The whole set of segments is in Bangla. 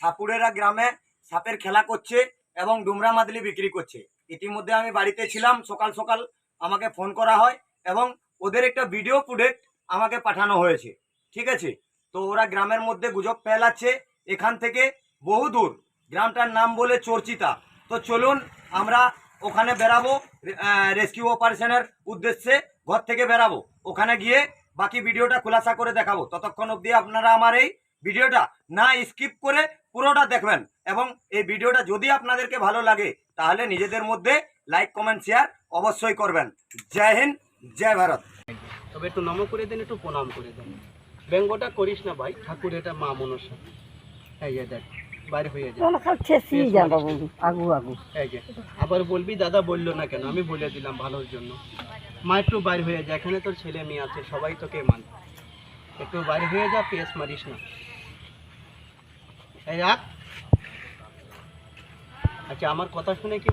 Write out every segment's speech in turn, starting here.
সাপুরেরা গ্রামে সাপের খেলা করছে এবং ডুমরা মাদলি বিক্রি করছে। ইতিমধ্যে আমি বাড়িতে ছিলাম, সকাল সকাল আমাকে ফোন করা হয় এবং ওদের একটা ভিডিও ফুটেজ আমাকে পাঠানো হয়েছে। ঠিক আছে? তো ওরা গ্রামের মধ্যে গুজব ফেলাচ্ছে, এখান থেকে বহু দূর। গ্রামটার নাম বলে চর্চিতা। তো চলুন আমরা ওখানে বেরাবো রেস্কিউ অপারেশনের উদ্দেশ্যে ঘর থেকে বেরাবো ওখানে গিয়ে বাকি ভিডিওটা খোলাসা করে দেখাবো। ততক্ষণ অবধি আপনারা আমার এই ভিডিওটা না স্কিপ করে পুরোটা দেখবেন এবং এই ভিডিওটা যদি আপনাদেরকে ভালো লাগে তাহলে নিজেদের মধ্যে লাইক কমেন্ট শেয়ার অবশ্যই করবেন। জয় হিন্দ জয় ভারত। তবে একটু নম করে দেন একটু প্রণাম করে দেন। ব্যঙ্গটা করিস না ভাই ঠাকুর এটা মা মনসা এই যে দেখ বাইরে হয়ে যায় খাল ছেঁচিয়ে যা বাবু আগু আগু। এই যে আবার বলবি দাদা বলল না কেন আমি বলে দিলাম ভালোর জন্য। মা একটু বাইরে হয়ে যায় এখানে তোর ছেলে মেয়ে আছে সবাই তোকে মান। একটু বাইরে হয়ে যা পেস মারিস না। এই রাখ। আচ্ছা আমার কথা শুনে কি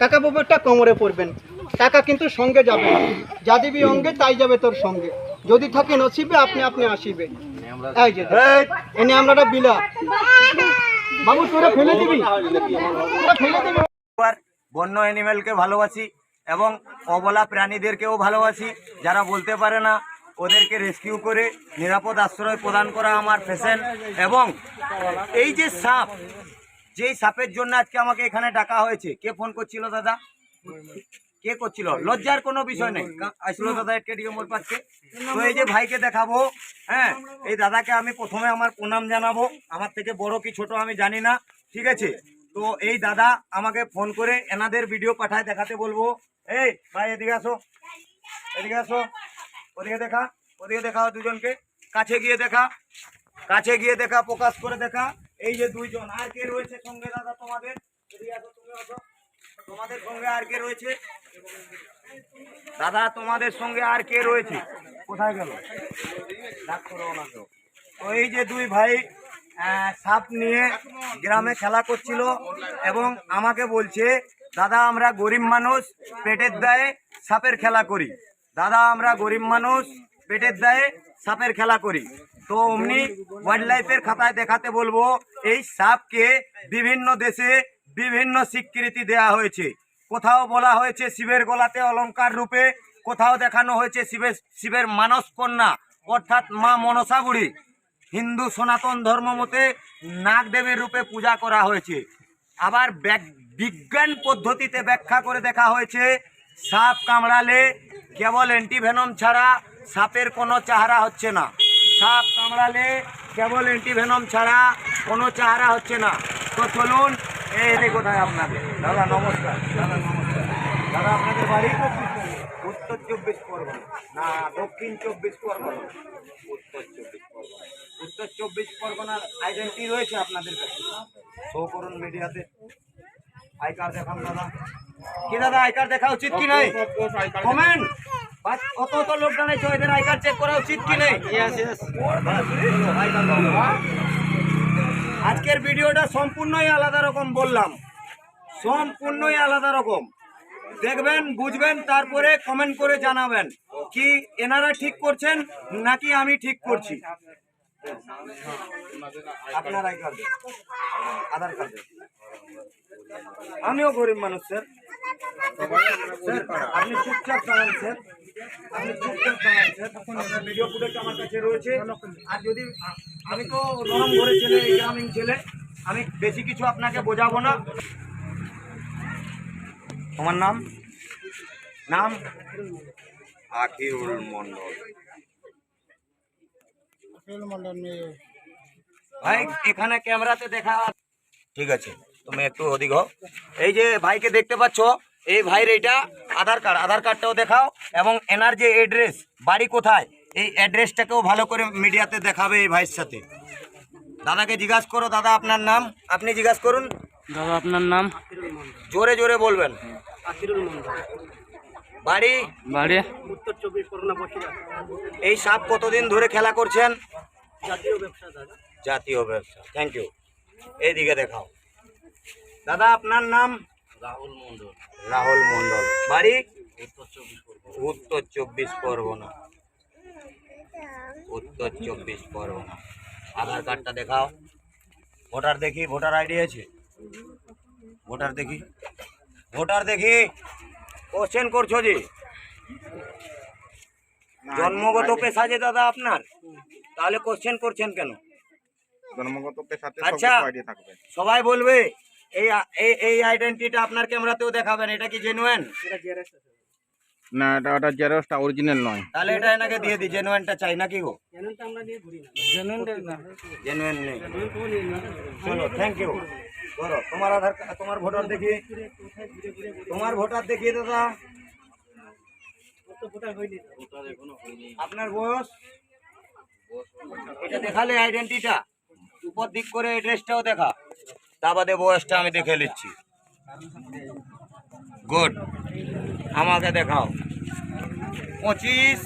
কাকা বাবুটা কোমরে পড়বেন টাকা কিন্তু সঙ্গে যাবে না। যা দিবি অঙ্গে তাই যাবে তোর সঙ্গে। যদি থাকে নসিবে আপনি আপনি আসিবে। এই যে এনে আমরা বিলা। বাবু তোরা ফেলে দিবি। ফেলে দিবি। বন্য অ্যানিমেলকে ভালোবাসি এবং অবলা প্রাণীদেরকেও ভালোবাসি যারা বলতে পারে না ওদেরকে রেস্কিউ করে নিরাপদ আশ্রয় প্রদান করা আমার ফ্যাশন এবং এই যে সাপ, যেই সাপের জন্য আজকে আমাকে এখানে ডাকা হয়েছে, কে ফোন করছিল দাদা? কে করছিল? লজ্জার কোনো বিষয় নেই। আসলো দাদা একটা ডিও মোর পাচ্ছে তো এই যে ভাইকে দেখাবো হ্যাঁ এই দাদাকে আমি প্রথমে আমার প্রণাম জানাব। আমার থেকে বড় কি ছোট আমি জানি না, ঠিক আছে? তো এই দাদা আমাকে ফোন করে এনাদের ভিডিও পাঠায় দেখাতে বলব। এই, ভাই, এদিকে আসো। এদিকে আসো। ওদিকে দেখা ওদিকে দেখা দুজনকে। কাছে গিয়ে দেখা, কাছে গিয়ে দেখা, প্রকাশ করে দেখা। এই যে দুইজন, আর কে রয়েছে সঙ্গে দাদা তোমাদের? তোমাদের সঙ্গে আর কে রয়েছে? দাদা, তোমাদের সঙ্গে আর কে রয়েছে? কোথায় গেল? তো। এই যে দুই ভাই সাপ নিয়ে গ্রামে খেলা করছিল এবং আমাকে বলছে, দাদা, আমরা গরিব মানুষ, পেটের দায়ে সাপের খেলা করি। দাদা, আমরা গরিব মানুষ, পেটের দায়ে সাপের খেলা করি। তো অমনি ওয়াইল্ড লাইফের খাতায় দেখাতে বলব, এই সাপকে বিভিন্ন দেশে বিভিন্ন স্বীকৃতি দেয়া হয়েছে। কোথাও বলা হয়েছে শিবের গলাতে অলংকার রূপে, কোথাও দেখানো হয়েছে শিবের শিবের মানস কন্যা, অর্থাৎ মা মনসা বুড়ি। হিন্দু সনাতন ধর্ম মতে নাগদেবের রূপে পূজা করা হয়েছে। আবার বিজ্ঞান পদ্ধতিতে ব্যাখ্যা করে দেখা হয়েছে, সাপ কামড়ালে কেবল অ্যান্টিভেনম ছাড়া সাপের কোনো চাহারা হচ্ছে না। সাপ কামড়ালে কেবল অ্যান্টিভেনম ছাড়া কোনো চাহারা হচ্ছে না। তো চলুন, এই কোথায় আপনাদের? দাদা, নমস্কার। দাদা নমস্কার দাদা আপনাদের বাড়ি? উত্তর চব্বিশ পরগনা। না, দক্ষিণ চব্বিশ পরগনা। উত্তর চব্বিশ পরগনা। উত্তর চব্বিশ পরগনার আইডেন্টি রয়েছে আপনাদের কাছে? শো করুন মিডিয়াতে আই কার্ড দেখান দাদা? কি দাদা আই কার্ড দেখা উচিত কি নাই? কমেন্ট। লোক এদের আই কার্ড চেক করা উচিত কি নেই? আজকের ভিডিওটা সম্পূর্ণই আলাদা রকম বললাম। সম্পূর্ণই আলাদা রকম। দেখবেন বুঝবেন তারপরে কমেন্ট করে জানাবেন কি এনারা ঠিক করছেন নাকি আমি ঠিক করছি। আপনার আধার কার্ড। আমিও গরিব মানুষ, স্যার। আপনি চুপচাপ দাঁড়ান, স্যার। আপনি চুপচাপ দাঁড়ান, স্যার। তখন ভিডিও ফুটেজ আমার কাছে রয়েছে। আর যদি আমি তো নরম ঘরে ছেলে গ্রামীণ ছেলে, আমি বেশি কিছু আপনাকে বোঝাবো না। তোমার নাম? নাম? আখিরুল মন্ডল ভাই এখানে ক্যামেরাতে দেখা ঠিক আছে তুমি একটু ওদিক হও। এই যে ভাইকে দেখতে পাচ্ছ এই ভাইয়ের এইটা আধার কার্ড। আধার কার্ডটাও দেখাও এবং এনার যে এড্রেস বাড়ি কোথায় এই অ্যাড্রেসটাকেও ভালো করে মিডিয়াতে দেখাবে এই ভাইয়ের সাথে। দাদাকে জিজ্ঞাসা করো দাদা আপনার নাম? আপনি জিজ্ঞাসা করুন। দাদা আপনার নাম? জোরে জোরে বলবেন। আকিরুল মন্ডল বাড়ি? বাড়ি। উত্তর চব্বিশ পরগনা বসিরহাট এই সাপ কতদিন ধরে খেলা করছেন? জাতীয় ব্যবসা দাদা। জাতীয় ব্যবসা। থ্যাংক ইউ এইদিকে দেখাও। দাদা আপনার নাম? রাহুল মন্ডল রাহুল মন্ডল বাড়ি? উত্তর চব্বিশ পরগনা। উত্তর চব্বিশ পরগনা। উত্তর চব্বিশ পরগনা। আধার কার্ডটা দেখাও। ভোটার দেখি ভোটার আইডি আছে? ভোটার দেখি। ভোটার দেখি। কোশ্চেন করছ যে? জন্মগত পেশা যে দাদা আপনার তাহলে কোশ্চেন করছেন কেন? জন্মগত পেশাতে আচ্ছা। সব আইডিয়া থাকবে। সবাই বলবে এই এই এই আইডেন্টিটা আপনার ক্যামেরাতেও দেখাবেন এটা কি জেনুয়েন না এটা ওটা জেরক্সটা অরিজিনাল নয়। তাহলে এটা এনাকে দিয়ে দিই জেনুয়েনটা চাই নাকি গো? জেনুয়েন নেই। চলো থ্যাংক ইউ করো তোমার আধার কার্ড তোমার ভোটার দেখি। তোমার ভোটার দেখি দাদা। আপনার বয়স? এটা দেখালে আইডেন্টিটা উপর দিক করে এড্রেসটাও দেখা। তা বাদে বয়সটা আমি দেখে নিচ্ছি। গুড। আমাকে দেখাও। পঁচিশ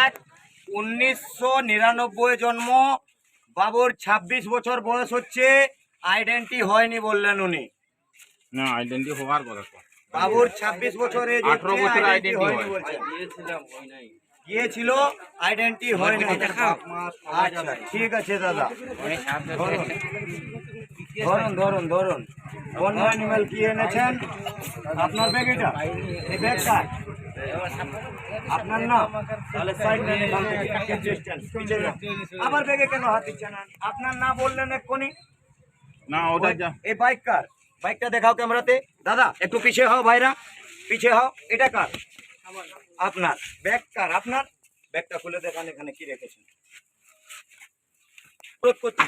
এক উনিশশো নিরানব্বই জন্ম। বাবুর ছাব্বিশ বছর বয়স হচ্ছে। আইডেন্টি হয়নি বললেন উনি। না আইডেন্টি হওয়ার কথা বাবুর ছাব্বিশ বছর 18 বছর হয়নি হয়। বলছেন। গিয়েছিল আইডেন্টি হয়নি। আচ্ছা ঠিক আছে দাদা। ধরুন ধরুন ধরুন। অ্যানিমেল কি এনেছেন? আপনার ব্যাগ এটা? এই আপনার না তাহলে সাইড নেন এখান থেকে Distance, আবার ব্যাগে কেন হাত দিচ্ছেন আপনার না বললেন এক্ষুনি? না ওটা এই বাইক কার? বাইকটা দেখাও ক্যামেরাতে। দাদা একটু পিছে হও ভাইরা। পিছে হও। এটা কার? আপনার। ব্যাগ কার? আপনার? ব্যাগটা খুলে দেখান এখানে কি রেখেছেন। অনুরোধ করছি,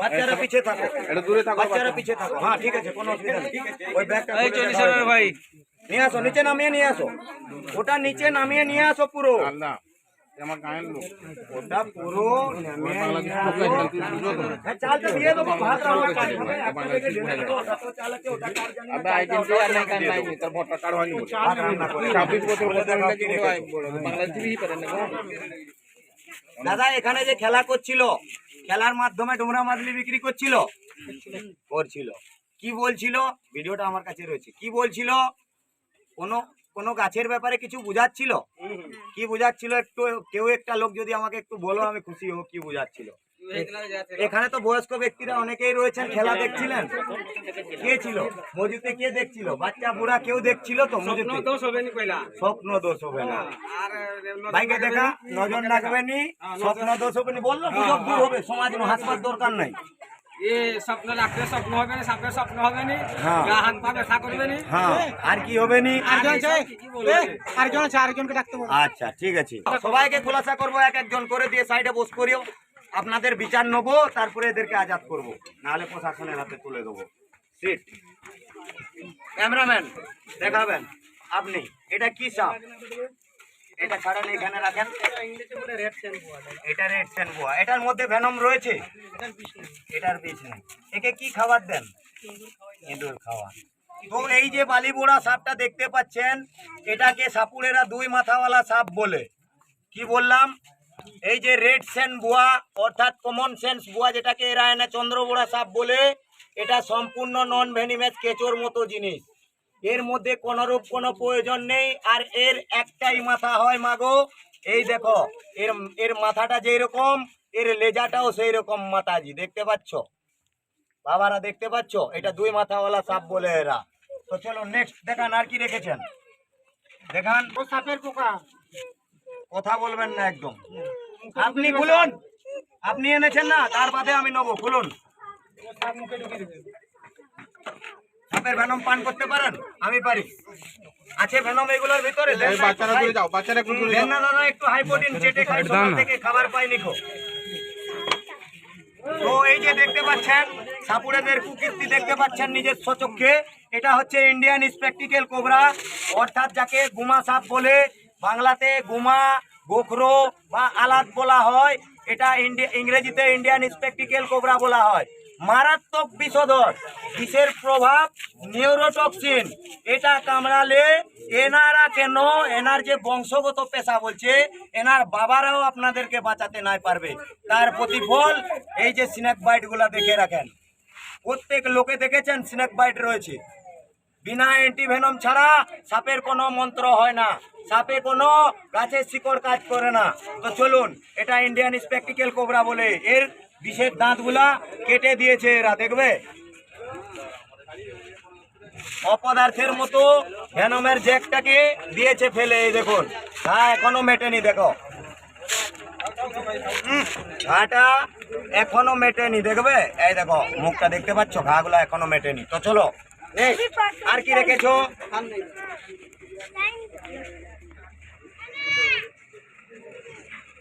বাচ্চারা পিছে থাকো। এটা দূরে থাকো বাচ্চারা পিছে থাকো। হ্যাঁ ঠিক আছে কোনো অসুবিধা নেই। ওই ব্যাগটা খুলে দেখাও। ভাই। নিয়ে আসো নিচে নামিয়ে নিয়ে আসো। ওটা নিচে নামিয়ে নিয়ে আসো পুরো। আল্লাহ আমার গায়ের লোক। ওটা পুরো হ্যাঁ, চালটা দিয়ে দেবো ভাত রান্না কাজ হবে। একটা বেগে ঢেলে দেবো। ওটা তো চাল আছে, ওটা কার জানি না, আবে আইডেন্টি আর নাই কার নাই তার ভোটার কার্ড হয়নি ভাত রান্না করে। 26 বছর বলে বয়স দেখাও হলে কি কি রেখেছো। হয়? বাংলাদেশি পারেন না দাদা এখানে যে খেলা করছিল খেলার মাধ্যমে ডোমরা মাদলি বিক্রি করছিল? করছিল। কি বলছিল? ভিডিওটা আমার কাছে রয়েছে। কি বলছিল? কোনো কোনো গাছের ব্যাপারে কিছু বুঝাচ্ছিল? কি বুঝাচ্ছিল? একটু কেউ একটা লোক যদি আমাকে একটু বলো আমি খুশি হব। কি বুঝাচ্ছিল? এখানে তো বয়স্ক ব্যক্তিরা অনেকেই রয়েছেন খেলা দেখছিলেন। কে ছিল? মজুতে কে দেখছিল? বাচ্চা বুড়া কেউ দেখছিল তো মজুতে স্বপ্ন দোষ হবে না ভাইকে দেখা নজর রাখবে নি স্বপ্ন দোষ হবে বলল গুজব দূর হবে সমাজ হাসপাত দরকার নাই। স্বপ্ন রাখলে স্বপ্ন হবে না সাপের স্বপ্ন হবে না। হ্যাঁ। হাত পা ব্যথা করবে না। হ্যাঁ আর কি হবে নি? আরেকজন আছে আরেকজনকে ডাকতে আচ্ছা ঠিক আছে। সবাইকে খোলাসা করব এক একজন করে দিয়ে সাইডে বস করিও। আপনাদের বিচার নেব, তারপরে এদেরকে আজাদ করব। নাহলে প্রশাসনের হাতে তুলে দেবো। সিট ক্যামেরাম্যান দেখাবেন। আপনি, এটা কি সাপ? এটা ছাড়েন, এখানে রাখেন। এটা রেড সেন বোয়া এটার মধ্যে ভেনম রয়েছে? এটার বিষ নেই। একে কি খাবার দেন? ইঁদুর খাওয়ার তো এই যে বালিবোড়া সাপটা দেখতে পাচ্ছেন, এটাকে সাপুরেরা দুই মাথাওয়ালা সাপ বলে। কি বললাম? এই যে রেড সেন বুয়া, অর্থাৎ কমন সেন্স বুয়া যেটাকে এরা এনে চন্দ্রবোড়া সাপ বলে, এটা সম্পূর্ণ নন ভেনিমেস কেঁচোর মতো জিনিস। এর মধ্যে কোনরূপ কোনো প্রয়োজন নেই, আর এর একটাই মাথা হয় মাগো, এই দেখো, এর এর মাথাটা যেই রকম এর লেজাটাও সেই রকম মাতাজি, দেখতে পাচ্ছ? বাবারা, দেখতে পাচ্ছ? এটা দুই মাথাওয়ালা সাপ বলে এরা। তো চলো নেক্সট দেখান আর কি রেখেছেন। দেখান। ও সাপের পোকা কথা বলবেন না একদম। আপনি খুলুন আপনি এনেছেন না তার বাদে আমি নেব। খুলুন। সাপের ভেনম পান করতে পারেন? আমি পারি। আছে ভেনম এগুলোর ভিতরে? একটু বাচ্চারা দূরে যাও বাচ্চারা দূরে দেন যাও। না একটু হাই প্রোটিন চেটে খাই সকাল থেকে খাবার পাইনি খো তো এই যে দেখতে পাচ্ছেন সাপুরেদের কুকীর্তি দেখতে পাচ্ছেন নিজের চোখে। এটা হচ্ছে ইন্ডিয়ান স্পেকটিক্যাল কোবরা অর্থাৎ যাকে গুমা সাপ বলে। বাংলাতে গুমা, গোখরো বা আলাদ বলা হয়। এটা ইন্ডি- ইংরেজিতে ইন্ডিয়ান স্পেকটিক্যাল কোবরা বলা হয়। মারাত্মক বিষধর বিষের প্রভাব নিউরোটক্সিন এটা কামড়ালে এনারা কেন? এনার যে বংশগত পেশা বলছে এনার বাবারাও আপনাদেরকে বাঁচাতে নাই পারবে। তার প্রতিফল এই যে স্নেক বাইটগুলা দেখে রাখেন। প্রত্যেক লোকে দেখেছেন স্নেক বাইট রয়েছে। বিনা অ্যান্টিভেনম ছাড়া সাপের কোনো মন্ত্র হয় না। সাপে কোনো গাছের শিকড় কাজ করে না। তো চলুন, এটা ইন্ডিয়ান স্পেকটিক্যাল কোবরা বলে। এর বিষের দাঁতগুলা কেটে দিয়েছে এরা, দেখবে? অপদার্থের মতো ভ্যানমের জ্যাকটাকে দিয়েছে ফেলে, এই দেখুন। হ্যাঁ এখনও মেটেনি, দেখো। ঘাটা এখনও মেটেনি, দেখবে? এই দেখো, মুখটা দেখতে পাচ্ছ? ঘাগুলো এখনও মেটেনি। তো চলো আর কি রেখেছো আর নেই।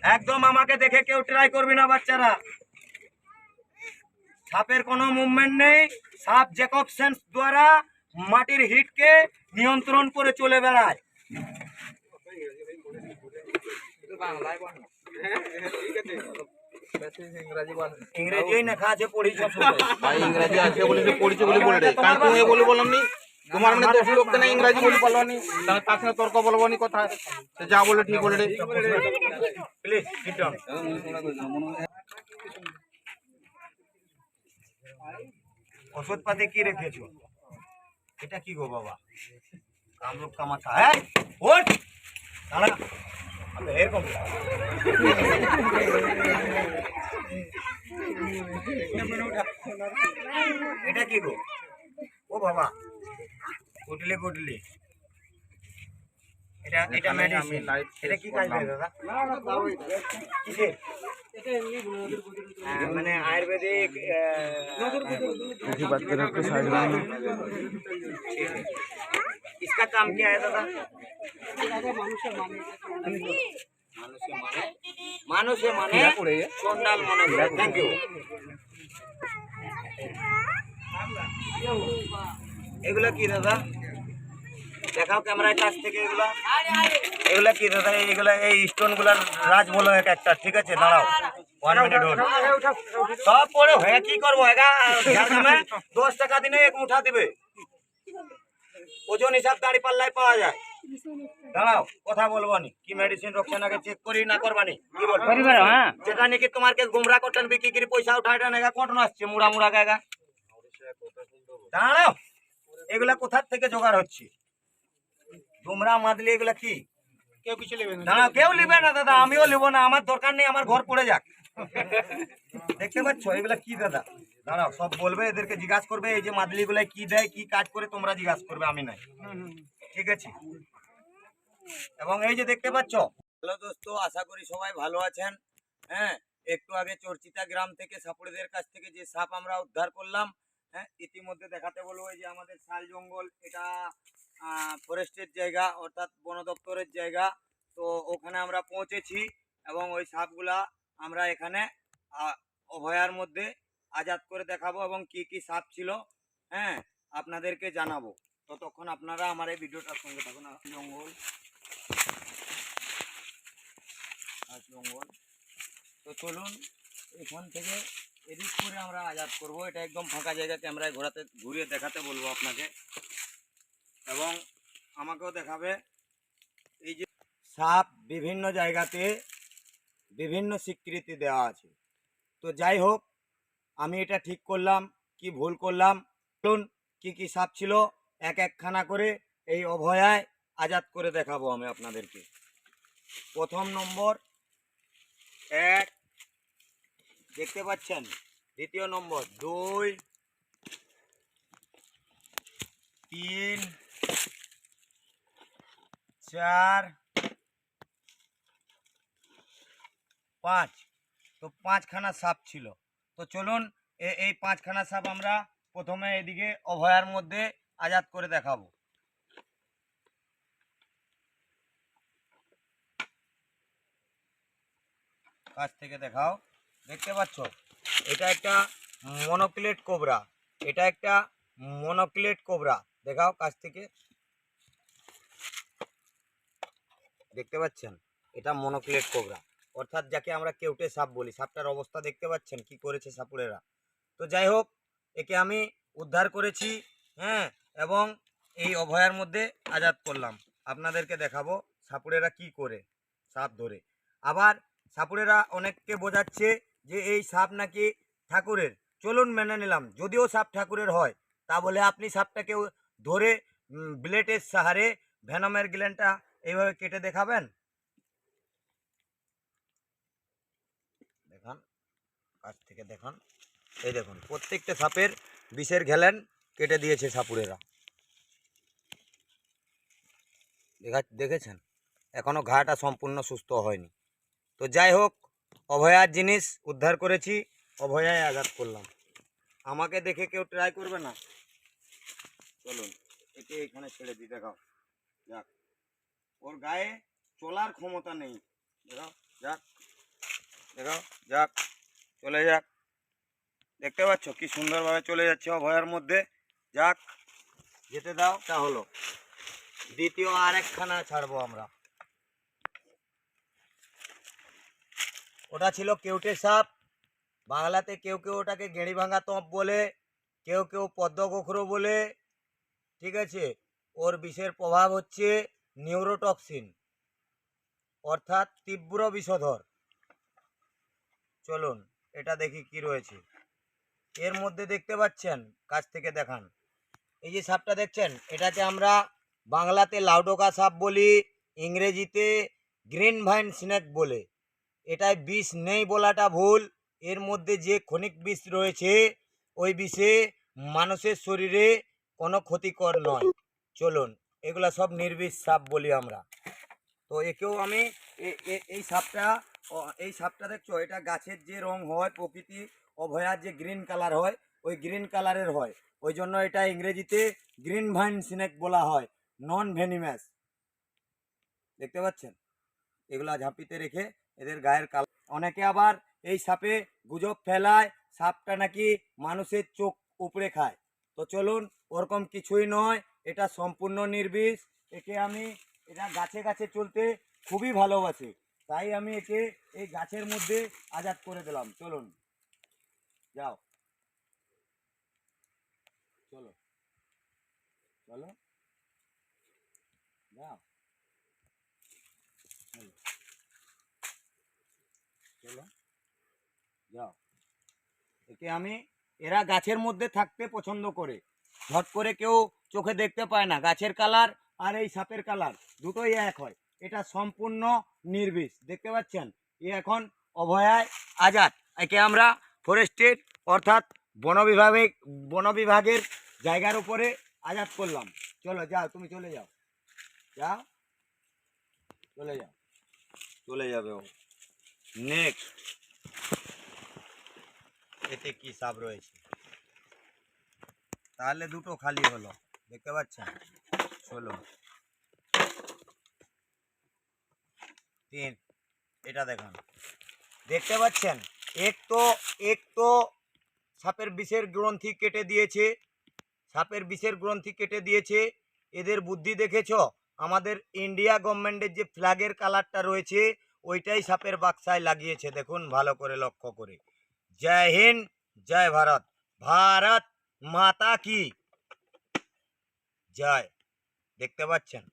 একদম আমাকে দেখে কেউ ট্রাই করবি না বাচ্চারা। সাপের কোনো মুভমেন্ট নেই। সাপ জ্যাকব সেন্স দ্বারা মাটির হিটকে নিয়ন্ত্রণ করে চলে বেড়ায়। ইংরেজি লেখা আছে পড়িছ ইংরাজি আছে বলে পড়িছে বলে বলে বললাম নি? তোমার মানে দোষ লোক না ইংরাজি বলে পারল নি তাহলে তার সঙ্গে তর্ক বলব নি কথা সে যা বলে ঠিক বলে রে প্লিজ সিট ডাউন ওষুধপাতি কি রেখেছো এটা কি গো বাবা? কামরূপ কামাখা হ্যাঁ ওঠ! দাঁড়া। আবে, এরকম এটা কি গো? ও বাবা কুটলি কুটলি এটা এটা মেডিসিন এটা কি কাজ দেয় দাদা কিসের আহ, মানে আয়ুর্বেদিক इसका काम क्या है दादा মানুষে মানে মানুষে মানে চন্ডাল মনে করে থ্যাংক ইউ এগুলা কি দাদা? দেখাও ক্যামেরার কাছ থেকে এগুলা। এগুলা কি দাদা? এগুলা এই স্টোনগুলার রাজ বলো এক একটা। ঠিক আছে দাঁড়াও। ওয়ান মিনিট হোল্ড সব পরে হয়ে কি করব? এগা দশ টাকা দিনে এক মুঠা দিবে। ওজন হিসাব দাঁড়ি পাল্লায় পাওয়া যায়। দাঁড়াও কথা বলব নি। কি মেডিসিন রক্ষণ আগে চেক করি না করবানি কি বলব? হ্যাঁ। যেটা নাকি তোমাকে গুমরা করতেন বিক্রি করে পয়সা উঠা এটা নেগা কটন আসছে মুড়া মুড়া গাগা দাঁড়াও। এগুলা কোথার থেকে জোগাড় হচ্ছে? গুমরা মাদলি এগুলা কি? কেউ কিছু নেবে না। কেউ নিবে না দাদা আমিও নিবো না আমার দরকার নেই আমার ঘর পড়ে যাক। দেখতে পাচ্ছ এগুলা কি দাদা? দাঁড়াও সব বলবে এদেরকে জিজ্ঞাসা করবে এই যে মাদলি গুলা কি দেয় কি কাজ করে তোমরা জিজ্ঞাসা করবে আমি নাই। ঠিক আছে? এবং এই যে দেখতে পাচ্ছ হ্যালো দোস্ত আশা করি সবাই ভালো আছেন। হ্যাঁ একটু আগে চর্চিতা গ্রাম থেকে সাপুড়েদের কাছ থেকে যে সাপ আমরা উদ্ধার করলাম হ্যাঁ ইতিমধ্যে দেখাতে বলব যে আমাদের শাল জঙ্গল, এটা ফরেস্টের জায়গা, অর্থাৎ বন দপ্তরের জায়গা। তো ওখানে আমরা পৌঁছেছি এবং ওই সাপগুলা আমরা এখানে অভয়ার মধ্যে আজাদ করে দেখাবো এবং কি কি সাপ ছিল হ্যাঁ আপনাদেরকে জানাব। ততক্ষণ আপনারা আমার এই ভিডিওটার সঙ্গে থাকুন। জঙ্গল। জঙ্গল। তো চলুন, এখান থেকে এদিক করে আমরা আজাদ করব। এটা একদম ফাঁকা জায়গা ক্যামেরায় ঘোরাতে ঘুরিয়ে দেখাতে বলব আপনাকে। এবং আমাকেও দেখাবে। এই যে সাপ বিভিন্ন জায়গাতে বিভিন্ন স্বীকৃতি দেওয়া আছে। তো যাই হোক, আমি এটা ঠিক করলাম, কি ভুল করলাম চলুন কি কি সাপ ছিল, এক একখানা করে এই অভয়ায় আজাদ করে দেখাবো আমি আপনাদেরকে। প্রথম নম্বর, এক দেখতে পাচ্ছেন? দ্বিতীয় নম্বর, দুই, তিন, চার, পাঁচ। তো পাঁচখানা সাপ ছিল। তো চলুন এই পাঁচখানা সাপ আমরা প্রথমে এদিকে অভয়ার মধ্যে আজাদ করে দেখাবো। কাছ থেকে দেখাও। দেখতে পাচ্ছ? এটা একটা মনোক্লেট কোবরা এটা একটা মনোক্লেট কোবরা দেখাও কাছ থেকে। দেখতে পাচ্ছেন? এটা মনোক্লেট কোবরা অর্থাৎ যাকে আমরা কেউটে সাপ বলি। সাপটার অবস্থা দেখতে পাচ্ছেন কি করেছে সাপুরেরা। তো যাই হোক, একে আমি উদ্ধার করেছি হ্যাঁ এবং এই অভয়ার মধ্যে আজাদ করলাম। আপনাদেরকে দেখাবো সাপুরেরা কি করে সাপ ধরে। আবার সাপুরেরা অনেককে বোঝাচ্ছে যে এই সাপ নাকি ঠাকুরের। চলুন মেনে নিলাম, যদিও সাপ ঠাকুরের হয়, তা বলে আপনি সাপটাকে ধরে ব্লেটের সাহারে ভ্যানমের গ্ল্যান্ডটা এইভাবে কেটে দেখাবেন? দেখান, কাছ থেকে দেখান। এই দেখুন, প্রত্যেকটা সাপের বিষের ঘেলেন কেটে দিয়েছে সাপুরেরা দেখা, দেখেছেন? এখনও ঘাটা সম্পূর্ণ সুস্থ হয়নি। তো যাই হোক অভয়ার জিনিস উদ্ধার করেছি, অভয়ায় আঘাত করলাম। আমাকে দেখে কেউ ট্রাই করবে না? চলুন, একে এখানে ছেড়ে দিই, দেখাও। যাক, ওর গায়ে চলার ক্ষমতা নেই। দেখাও, যাক দেখাও, যাক, চলে যাক। দেখতে পাচ্ছ কি সুন্দরভাবে চলে যাচ্ছে অভয়ার মধ্যে। যাক, যেতে দাও, তা হলো। দ্বিতীয় আরেকখানা ছাড়বো আমরা। ওটা ছিল কেউটে সাপ। বাংলাতে কেউ কেউ ওটাকে গেঁড়ি ভাঙা তপ বলে, কেউ কেউ পদ্ম গোখরো বলে, ঠিক আছে? ওর বিষের প্রভাব হচ্ছে নিউরোটক্সিন, অর্থাৎ তীব্র বিষধর। চলুন, এটা দেখি কি রয়েছে। এর মধ্যে দেখতে পাচ্ছেন, কাছ থেকে দেখান। এই যে সাপটা দেখছেন, এটাকে আমরা বাংলাতে লাউডোকা সাপ বলি, ইংরেজিতে গ্রিন ভাইন স্নেক বলে। এটায় বিষ নেই বলাটা ভুল। এর মধ্যে যে ক্ষণিক বিষ রয়েছে, ওই বিষে মানুষের শরীরে কোনো ক্ষতিকর নয়। চলুন, এগুলা সব নির্বিষ সাপ বলি আমরা। তো একেও আমি এই সাপটা এই সাপটা দেখছ? এটা গাছের যে রং হয়, প্রকৃতি অভয়ার যে গ্রিন কালার হয়, ওই গ্রিন কালারের হয়। ওই জন্য এটা ইংরেজিতে গ্রিন ভাইন স্নেক বলা হয়, নন ভেনিমাস দেখতে পাচ্ছেন? এগুলা ঝাঁপিতে রেখে এদের গায়ের কাল অনেকে আবার এই সাপে গুজব ফেলায়, সাপটা নাকি মানুষের চোখ উপড়ে খায়। তো চলুন, ওরকম কিছুই নয়, এটা সম্পূর্ণ নির্বিষ। একে আমি, এটা গাছে গাছে চলতে খুবই ভালোবাসি। তাই আমি একে এই গাছের মধ্যে আজাদ করে দিলাম। চলুন, যাও। চলো। চলো। যাও। চলো, যাও। একে আমি, এরা গাছের মধ্যে থাকতে পছন্দ করে। ঝট করে কেউ চোখে দেখতে পায় না। গাছের কালার আর এই সাপের কালার, দুটোই এক হয়। এটা সম্পূর্ণ নির্বিষ, দেখতে পাচ্ছেন? এ এখন অভয়ায় আজাদ। একে আমরা ফরেস্টের অর্থাৎ বন বিভাগে, বন বিভাগের জায়গার উপরে আজাদ করলাম। চলো, যাও, তুমি চলে যাও। যাও। চলে যাও। চলে যাবে ও। নেক্সট এতে কি সাপ রয়েছে? তাহলে দুটো খালি হলো, দেখতে পাচ্ছেন? ষোলো। তিন। এটা দেখান। দেখতে পাচ্ছেন? এক তো এক তো সাপের বিষের গ্রন্থি কেটে দিয়েছে। সাপের বিষের গ্রন্থি কেটে দিয়েছে। এদের বুদ্ধি দেখেছ? আমাদের ইন্ডিয়া গভর্নমেন্টের যে ফ্ল্যাগের কালারটা রয়েছে ওইটাই সাপের বাক্সায় লাগিয়েছে, দেখুন ভালো করে লক্ষ্য করে। জয় হিন্দ, জয় ভারত। ভারত মাতা কি? জয়। দেখতে পাচ্ছেন?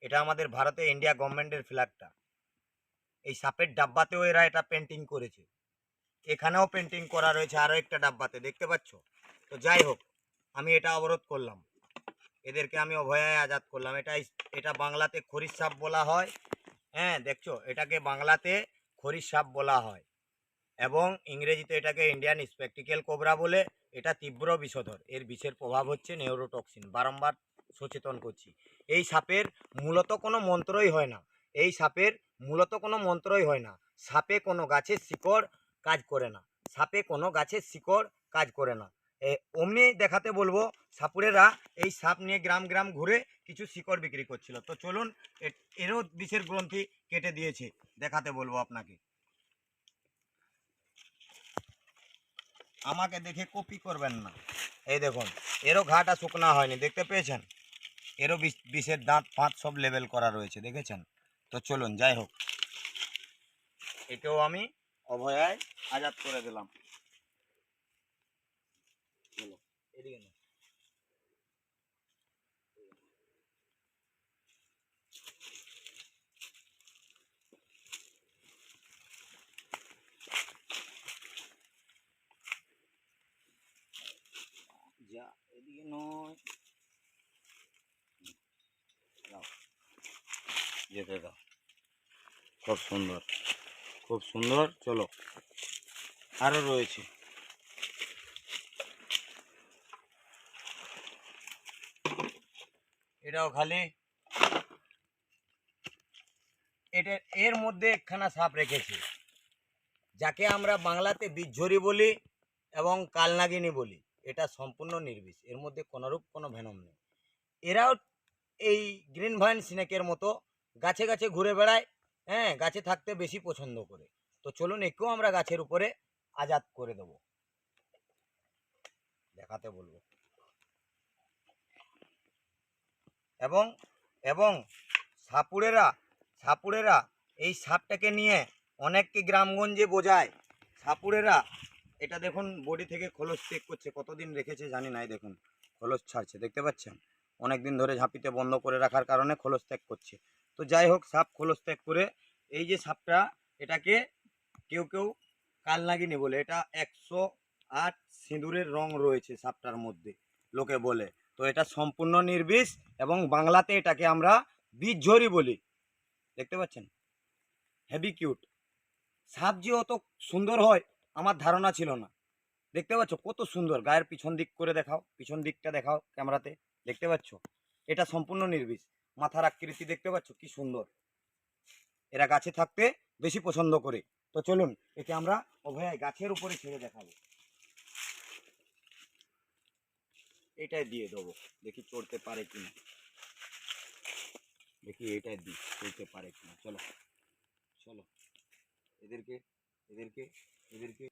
এটা আমাদের ভারতে ইন্ডিয়া গভর্নমেন্টের ফ্ল্যাগটা। এই সাপের ডাব্বাতেও এরা এটা পেন্টিং করেছে। এখানেও পেন্টিং করা রয়েছে আরও একটা ডাব্বাতে, দেখতে পাচ্ছ? তো যাই হোক, আমি এটা অবরোধ করলাম। এদেরকে আমি অভয়ায় আজাদ করলাম। এটা এটা বাংলাতে খরিশ সাপ বলা হয়। হ্যাঁ দেখছ, এটাকে বাংলাতে খরিশ সাপ বলা হয় এবং ইংরেজিতে এটাকে ইন্ডিয়ান স্পেকটিক্যাল কোবরা বলে। এটা তীব্র বিষধর এর বিষের প্রভাব হচ্ছে নিউরোটক্সিন বারংবার সচেতন করছি। এই সাপের মূলত কোনো মন্ত্রই হয় না। এই সাপের মূলত কোনো মন্ত্রই হয় না। সাপে কোনো গাছের শিকড় কাজ করে না। সাপে কোনো গাছের শিকড় কাজ করে না। অমনি দেখাতে বলব সাপুরেরা এই সাপ নিয়ে গ্রাম গ্রাম ঘুরে কিছু শিকড় বিক্রি করছিল। তো চলুন এরও বিষের গ্রন্থি কেটে দিয়েছে, দেখাতে বলব আপনাকে। আমাকে দেখে কপি করবেন না। এই দেখুন, এরও ঘাটা শুকনা হয়নি, দেখতে পেয়েছেন? এরও বিষ- বিষের দাঁত ফাঁত সব লেভেল করা রয়েছে, দেখেছেন? তো চলুন, যাই হোক। একেও আমি অভয়ায় আজাদ করে দিলাম। এদিকে না যা এদিকে নয় যাও দাও খুব সুন্দর। খুব সুন্দর। চলো। আরও রয়েছে। এটাও খালি। এটা এর মধ্যে একখানা সাপ রেখেছি। যাকে আমরা বাংলাতে বীজঝরি বলি এবং কালনাগিনী বলি। এটা সম্পূর্ণ নির্বিষ। এর মধ্যে কোনোরূপ কোনো ভেনম নেই। এরাও এই গ্রিন ভাইন স্নেকের মতো গাছে গাছে ঘুরে বেড়ায় হ্যাঁ গাছে থাকতে বেশি পছন্দ করে। তো চলুন একেও আমরা গাছের উপরে আজাদ করে দেব। দেখাতে বলব। এবং এবং সাপুড়েরা সাপুড়েরা এই সাপটাকে নিয়ে অনেককে গ্রামগঞ্জে বোঝায়। সাপুড়েরা, এটা দেখুন বডি থেকে খোলস চেক করছে, কতদিন রেখেছে জানি নাই দেখুন, খোলস ছাড়ছে, দেখতে পাচ্ছেন? অনেক দিন ধরে ঝাঁপিতে বন্ধ করে রাখার কারণে খোলস ত্যাগ করছে। তো যাই হোক, সাপ খোলস ত্যাগ করে এই যে সাপটা, এটাকে কেউ কেউ কালনাগিনি বলে। এটা একশো আট সিঁদুরের রং রয়েছে সাপটার মধ্যে, লোকে বলে। তো এটা সম্পূর্ণ নির্বিষ এবং বাংলাতে এটাকে আমরা বীজঝরি বলি। দেখতে পাচ্ছেন? হেভি কিউট সাপ যে অত সুন্দর হয়, আমার ধারণা ছিল না। দেখতে পাচ্ছ? কত সুন্দর। গায়ের পিছন দিক করে দেখাও, পিছন দিকটা দেখাও ক্যামেরাতে। দেখতে পাচ্ছ? এটা সম্পূর্ণ নির্বিষ। মাথার আকৃতি দেখতে পাচ্ছ? কি সুন্দর। এরা গাছে থাকতে বেশি পছন্দ করে। তো চলুন, একে আমরা অভয় গাছের উপরে ছেড়ে দেখাবো। এটাই দিয়ে দেবো। দেখি চড়তে পারে কিনা। দেখি এটাই দিই চড়তে পারে কিনা। চলো চলো। এদেরকে এদেরকে এদেরকে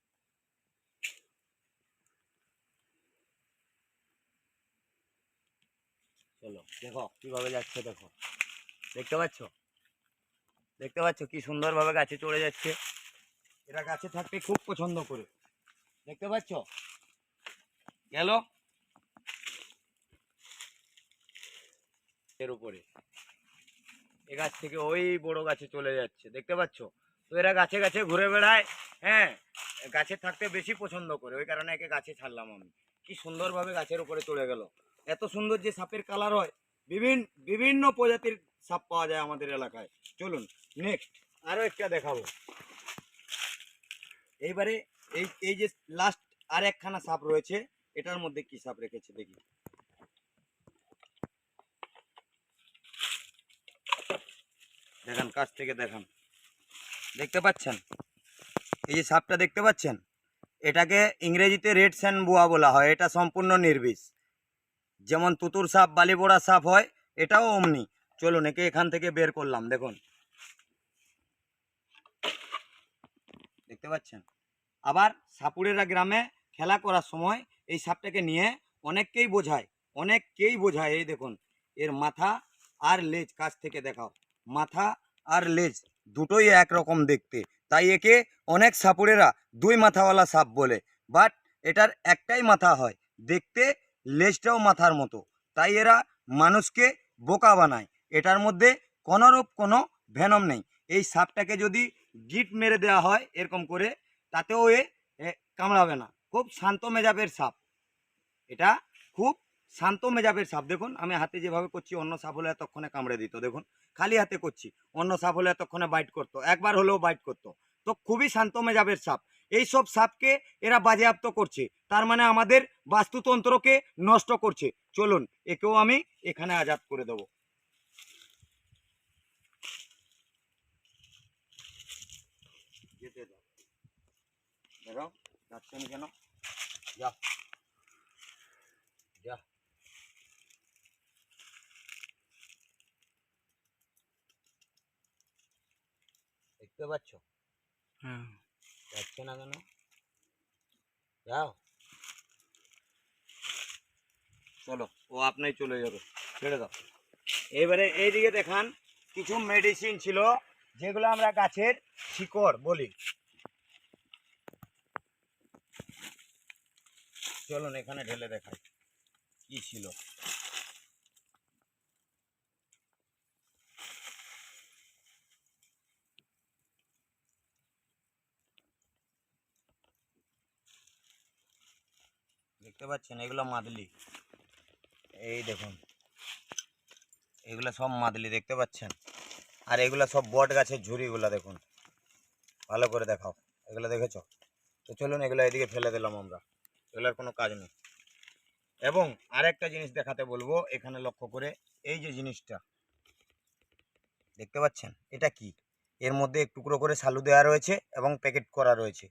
চলো, দেখো কীভাবে যাচ্ছে, দেখো। দেখতে পাচ্ছ? দেখতে পাচ্ছ কি সুন্দরভাবে গাছে চড়ে যাচ্ছে? এরা গাছে থাকতে খুব পছন্দ করে। দেখতে পাচ্ছ? গেল। এর উপরে। এ গাছ থেকে ওই বড় গাছে চলে যাচ্ছে, দেখতে পাচ্ছ? তো এরা গাছে গাছে ঘুরে বেড়ায় হ্যাঁ? গাছে থাকতে বেশি পছন্দ করে, ওই কারণে একে গাছে ছাড়লাম আমি। কি সুন্দরভাবে গাছের উপরে চলে গেল। এত সুন্দর যে সাপের কালার হয়, বিভিন্ন বিভিন্ন প্রজাতির সাপ পাওয়া যায় আমাদের এলাকায়। চলুন নেক্সট আরও একটা দেখাবো। এইবারে এই এই যে লাস্ট আর একখানা সাপ রয়েছে, এটার মধ্যে কি সাপ রেখেছে দেখি। দেখান, কাছ থেকে দেখান। দেখতে পাচ্ছেন? এই যে সাপটা দেখতে পাচ্ছেন? এটাকে ইংরেজিতে রেড স্যান্ড বুয়া বলা হয়, এটা সম্পূর্ণ নির্বিষ। যেমন তুতুর সাপ, বালিবোড়া সাপ হয়, এটাও অমনি। চলুন, একে এখান থেকে বের করলাম, দেখুন। দেখতে পাচ্ছেন? আবার সাপুরেরা গ্রামে খেলা করার সময় এই সাপটাকে নিয়ে অনেককেই বোঝায় অনেককেই বোঝায়। এই দেখুন, এর মাথা আর লেজ, কাছ থেকে দেখাও। মাথা আর লেজ দুটোই একরকম দেখতে। তাই একে অনেক সাপুরেরা দুই মাথাওয়ালা সাপ বলে, বাট এটার একটাই মাথা হয়, দেখতে লেজটাও মাথার মতো। তাই এরা মানুষকে বোকা বানায়। এটার মধ্যে কোনোরূপ কোনো ভেনম নেই। এই সাপটাকে যদি গিট মেরে দেওয়া হয় এরকম করে, তাতেও এ কামড়াবে না। খুব শান্ত মেজাবের সাপ। এটা খুব শান্ত মেজাবের সাপ। দেখুন, আমি হাতে যেভাবে করছি, অন্য সাপ হলে এতক্ষণে কামড়ে দিত। দেখুন, খালি হাতে করছি। অন্য সাপ হলে এতক্ষণে বাইট করতো। একবার হলেও বাইট করতো। তো খুবই শান্ত মেজাবের সাপ। এই সব সাপকে এরা বাজেয়াপ্ত করছে। তার মানে আমাদের বাস্তুতন্ত্রকে নষ্ট করছে। চলুন, একেও আমি এখানে আজাদ করে দেবো। যা। যা। দেখতে পাচ্ছ? যাচ্ছে না কেন? যাও। চলো, ও আপনাই চলে যাবে। ছেড়ে দাও। এবারে এইদিকে দেখান, কিছু মেডিসিন ছিল, যেগুলো আমরা গাছের শিকড় বলি। চলুন এখানে ঢেলে দেখাই, কি ছিল। দেখতে পাচ্ছেন? এগুলো মাদলি। এই দেখুন। এগুলো সব মাদলি, দেখতে পাচ্ছেন? আর এগুলো সব বট গাছের ঝুড়িগুলো দেখুন। ভালো করে দেখাও। এগুলো দেখেছ? তো চলুন এগুলো এদিকে ফেলে দিলাম আমরা। এগুলোর কোনো কাজ নেই। এবং আরেকটা জিনিস দেখাতে বলব, এখানে লক্ষ্য করে। এই যে জিনিসটা, দেখতে পাচ্ছেন? এটা কি? এর মধ্যে এক টুকরো করে সালু দেওয়া রয়েছে এবং প্যাকেট করা রয়েছে।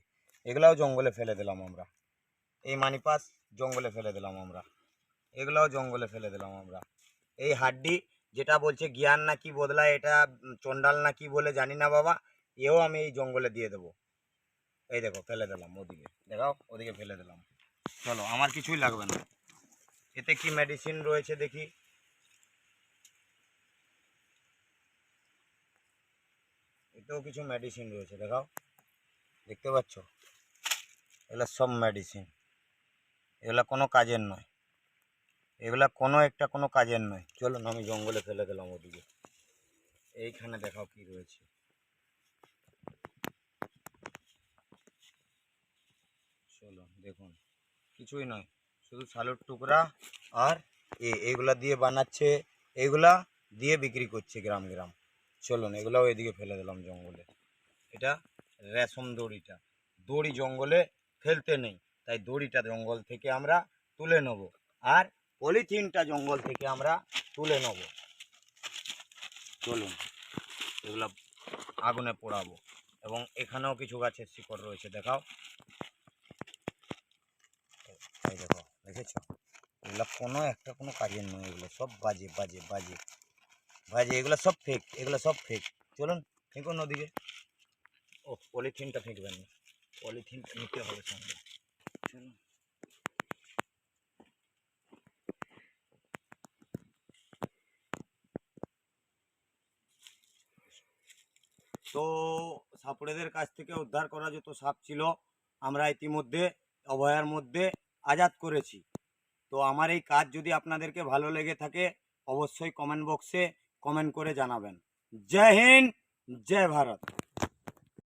এগুলাও জঙ্গলে ফেলে দিলাম আমরা। এই মানি পাস জঙ্গলে ফেলে দিলাম আমরা। এগুলাও জঙ্গলে ফেলে দিলাম আমরা। এই হাড্ডি যেটা বলছে জ্ঞান না কি বদলায় এটা উম, চন্ডাল না কি বলে জানি না বাবা এও আমি এই জঙ্গলে দিয়ে দেবো। এই দেখো ফেলে দিলাম ওদিকে। দেখাও ওদিকে ফেলে দিলাম। চলো আমার কিছুই লাগবে না। এতে কি মেডিসিন রয়েছে দেখি। এতেও কিছু মেডিসিন রয়েছে দেখাও। দেখতে পাচ্ছ? এগুলো সব মেডিসিন এগুলো কোনো কাজের নয়। এগুলা কোনো একটা কোনো কাজের নয়। চলুন, আমি জঙ্গলে ফেলে দিলাম ওদিকে। এইখানে দেখাও কি রয়েছে। চলো দেখুন। কিছুই নয়। শুধু শালুর টুকরা আর এ, এগুলা দিয়ে বানাচ্ছে, এগুলা দিয়ে বিক্রি করছে গ্রাম গ্রাম। চলুন, এগুলাও এদিকে ফেলে দিলাম জঙ্গলে। এটা রেশম দড়িটা। দড়ি জঙ্গলে ফেলতে নেই। তাই দড়িটা জঙ্গল থেকে আমরা তুলে নেব আর পলিথিনটা জঙ্গল থেকে আমরা তুলে নেব। চলুন, এগুলো আগুনে পোড়াবো এবং এখানেও কিছু গাছের শিকড় রয়েছে, দেখাও। দেখো, দেখেছ? এগুলো কোনো একটা কোনো কাজের নয়, এগুলো সব বাজে বাজে বাজে বাজে, এগুলো সব ফেক এগুলো সব ফেক চলুন ফেঁকুন ওদিকে। ও পলিথিনটা ফেঁকবেন না পলিথিনটা নিতে হবে সঙ্গে। চলুন তো সাপড়েদের কাছ থেকে উদ্ধার করা যত সাপ ছিল, আমরা ইতিমধ্যে, অভয়ার মধ্যে আজাদ করেছি। তো আমার এই কাজ যদি আপনাদেরকে ভালো লেগে থাকে, অবশ্যই কমেন্ট বক্সে কমেন্ট করে জানাবেন। জয় হিন্দ, জয় ভারত।